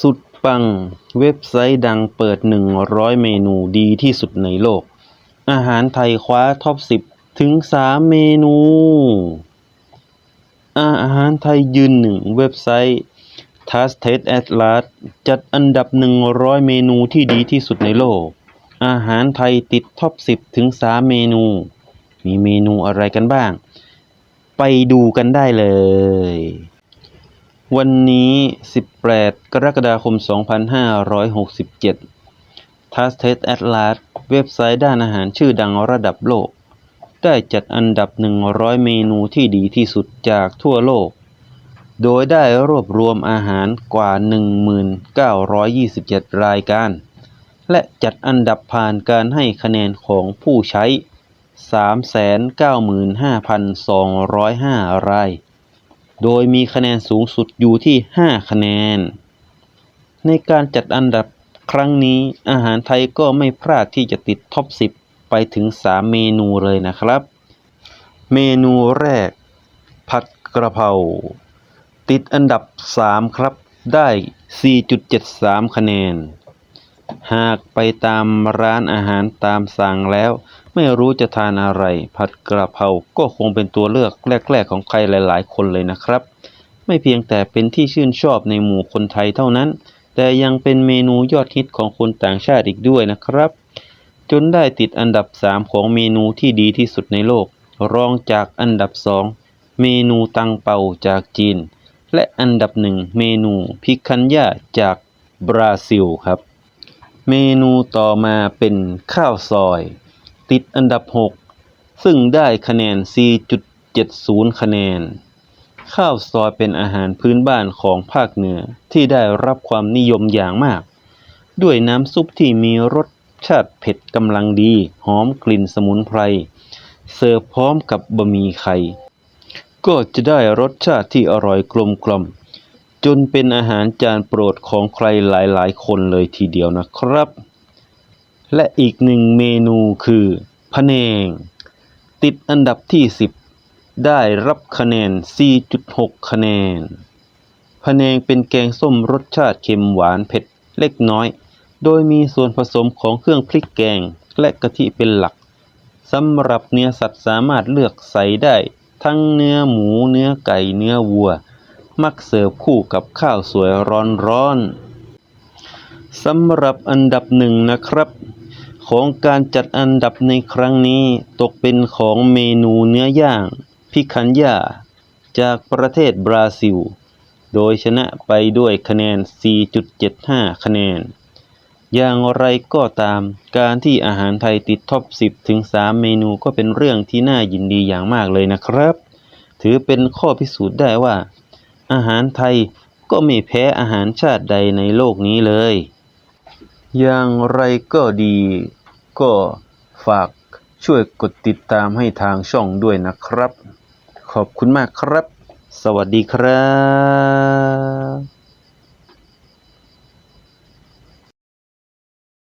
สุดปัง เว็บไซต์ดังเปิด 100 เมนูดีที่สุดในโลก อาหารไทยคว้าท็อป 10 ถึง 3 เมนู อาหารไทยยืนหนึ่งเว็บไซต์ t a s t e d Atlas จัดอันดับ 100 เมนูที่ดีที่สุดในโลก อาหารไทยติดท็อป 10 ถึง 3 เมนู มีเมนูอะไรกันบ้าง ไปดูกันได้เลย วันนี้ 18 กรกฎาคม 2567 t a s t e d Atlas เว็บไซต์ด้านอาหารชื่อดังระดับโลก ได้จัดอันดับ 100 เมนูที่ดีที่สุดจากทั่วโลก โดยได้รวบรวมอาหารกว่า 1927 รายการ และจัดอันดับผ่านการให้คะแนนของผู้ใช้ 395,205 ราย โดยมีคะแนนสูงสุดอยู่ที่ 5 คะแนน ในการจัดอันดับครั้งนี้อาหารไทยก็ไม่พลาดที่จะติดท็อป 10 ไปถึง 3 เมนูเลยนะครับ เมนูแรก ผัดกระเพราติดอันดับ 3 ครับได้ 4.73 คะแนน หากไปตามร้านอาหารตามสั่งแล้ว ไม่รู้จะทานอะไร ผัดกระเพราก็คงเป็นตัวเลือกแรก ๆ ของใครหลาย ๆ คนเลยนะครับ ไม่เพียงแต่เป็นที่ชื่นชอบในหมู่คนไทยเท่านั้น แต่ยังเป็นเมนูยอดฮิตของคนต่างชาติอีกด้วยนะครับ จนได้ติดอันดับ 3 ของเมนูที่ดีที่สุดในโลก รองจากอันดับ 2 เมนูตังเปาจากจีน และอันดับหนึ่งเมนูพิคันย่าจากบราซิลครับ เมนูต่อมาเป็นข้าวซอย ติดอันดับ 6 ซึ่งได้คะแนน 4.70 คะแนน ข้าวซอยเป็นอาหารพื้นบ้านของภาคเหนือที่ได้รับความนิยมอย่างมาก ด้วยน้ำซุปที่มีรสชาติเผ็ดกำลังดี หอมกลิ่นสมุนไพร เสิร์ฟพร้อมกับบะหมี่ไข่ ก็จะได้รสชาติที่อร่อยกลมกล่อม จนเป็นอาหารจานโปรดของใครหลายๆ คนเลยทีเดียวนะครับ และอีกหนึ่งเมนูคือพะแนง ติดอันดับที่ 10 ได้รับคะแนน 4.6 คะแนนพะแนงเป็นแกงส้มรสชาติเค็มหวานเผ็ดเล็กน้อย โดยมีส่วนผสมของเครื่องพริกแกงและกะทิเป็นหลักสำหรับเนื้อสัตว์สามารถเลือกใส่ได้ ทั้งเนื้อหมูเนื้อไก่เนื้อวัว มักเสิร์ฟคู่กับข้าวสวยร้อนๆสำหรับอันดับหนึ่งนะครับ ของการจัดอันดับในครั้งนี้ตกเป็นของเมนูเนื้อย่างพิคันยาจากประเทศบราซิล โดยชนะไปด้วยคะแนน 4.75 คะแนน อย่างไรก็ตามการที่อาหารไทยติดท็อป 10 ถึง 3 เมนูก็เป็นเรื่องที่น่ายินดีอย่างมากเลยนะครับ ถือเป็นข้อพิสูจน์ได้ว่า อาหารไทยก็ไม่แพ้อาหารชาติใดในโลกนี้เลย อย่างไรก็ดี ก็ฝากช่วยกดติดตามให้ทางช่องด้วยนะครับ ขอบคุณมากครับ สวัสดีครับ